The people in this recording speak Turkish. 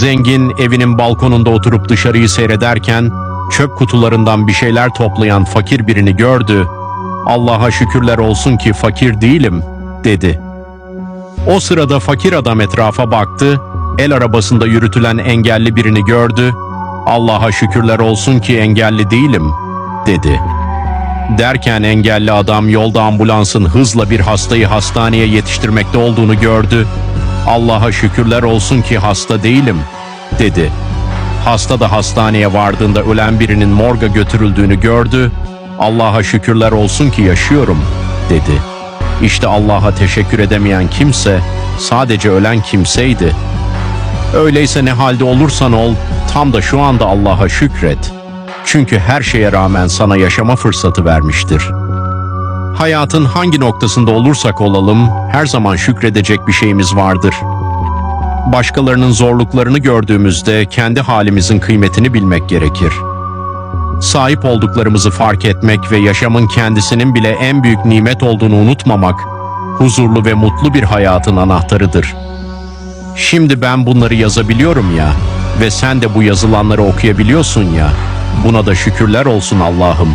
Zengin evinin balkonunda oturup dışarıyı seyrederken çöp kutularından bir şeyler toplayan fakir birini gördü. Allah'a şükürler olsun ki fakir değilim dedi. O sırada fakir adam etrafa baktı, el arabasında yürütülen engelli birini gördü. Allah'a şükürler olsun ki engelli değilim dedi. Derken engelli adam yolda ambulansın hızla bir hastayı hastaneye yetiştirmekte olduğunu gördü. Allah'a şükürler olsun ki hasta değilim dedi. Hasta da hastaneye vardığında ölen birinin morga götürüldüğünü gördü. Allah'a şükürler olsun ki yaşıyorum dedi. İşte Allah'a teşekkür edemeyen kimse sadece ölen kimseydi. Öyleyse ne halde olursan ol, tam da şu anda Allah'a şükret. Çünkü her şeye rağmen sana yaşama fırsatı vermiştir. Hayatın hangi noktasında olursak olalım, her zaman şükredecek bir şeyimiz vardır. Başkalarının zorluklarını gördüğümüzde kendi halimizin kıymetini bilmek gerekir. Sahip olduklarımızı fark etmek ve yaşamın kendisinin bile en büyük nimet olduğunu unutmamak, huzurlu ve mutlu bir hayatın anahtarıdır. Şimdi ben bunları yazabiliyorum ya ve sen de bu yazılanları okuyabiliyorsun ya. Buna da şükürler olsun Allah'ım.